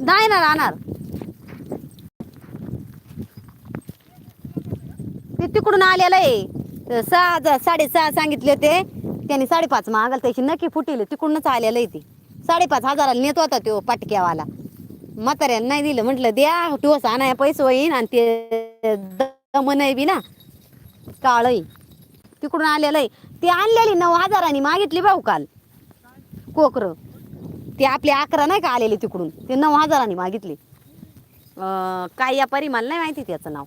नाही ना राहणार. ते तिकडून आलेलं आहे. सहा हजार साडेसहा सांगितले होते. त्यांनी साडेपाच मागाल त्याची नक्की फुटील. तिकडूनच आलेलं आहे ते. साडेपाच हजाराला नेत होता तो पाटक्यावाला. म्हाताऱ्याला नाही दिलं. म्हटलं द्या टोस आणाय पैसे होईन. आणि ते दम नाही बी ना. काळही तिकडून आलेलं आहे. ते आणलेली नऊ हजारांनी मागितली भाऊ काल. कोकरं. ते आपले अकरा नाही का आलेले तिकडून? ते नऊ हजारांनी मागितले. काय या मला नाही माहिती त्याचं नाव?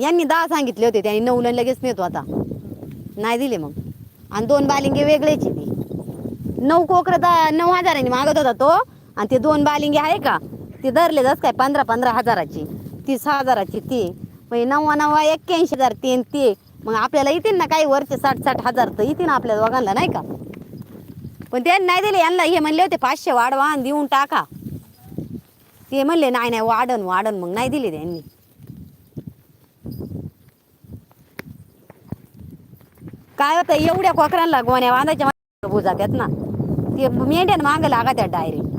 यांनी दहा सांगितले होते त्यांनी नऊला लगेच नेतो आता. नाही दिले मग. आणि दोन बालिंगे वेगळेची ती. नऊ कोकरं दहा नऊ हजारांनी मागत होता तो. आणि ते दोन बालिंगे आहे का? ते धरले जात काय पंधरा पंधरा हजाराची. तीस हजाराची ती. म्हणजे नव्वा नव्वा एक्क्याऐंशी हजार ते ते. मग आपल्याला येतील ना काही वरचे साठ साठ हजार तर येतील ना आपल्या दोघांना नाही का? पण त्यांनी नाही दिले. यांना हे म्हणले होते पाचशे वाढवा आणि देऊन टाका. ते म्हणले नाही नाही वाढन वाढन. मग नाही दिले त्यांनी. काय होतं एवढ्या कोकरांना गोण्या बांधायच्या बुजा त्यात ना. ते मेंढ्यान माग लागा त्या डायरेक्ट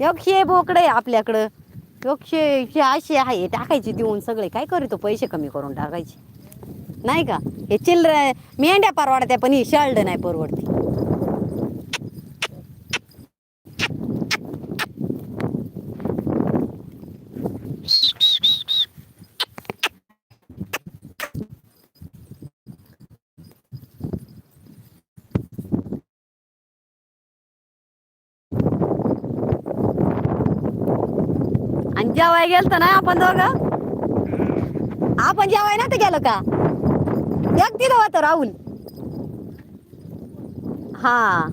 योक्षे बोकडे आपल्याकडं. योक्षे असे आहे टाकायचे देऊन सगळे. काय करीतो पैसे कमी करून टाकायचे. नाही का? हे चिल्ड्र मेंढ्या परवडत्या पण ही शर्ट नाही परवडती. आणि जेवाय गेलतो ना आपण दोघं? आपण जेवाय नव्हतं गेलो का? एक दिलं होतं राहुल. हा.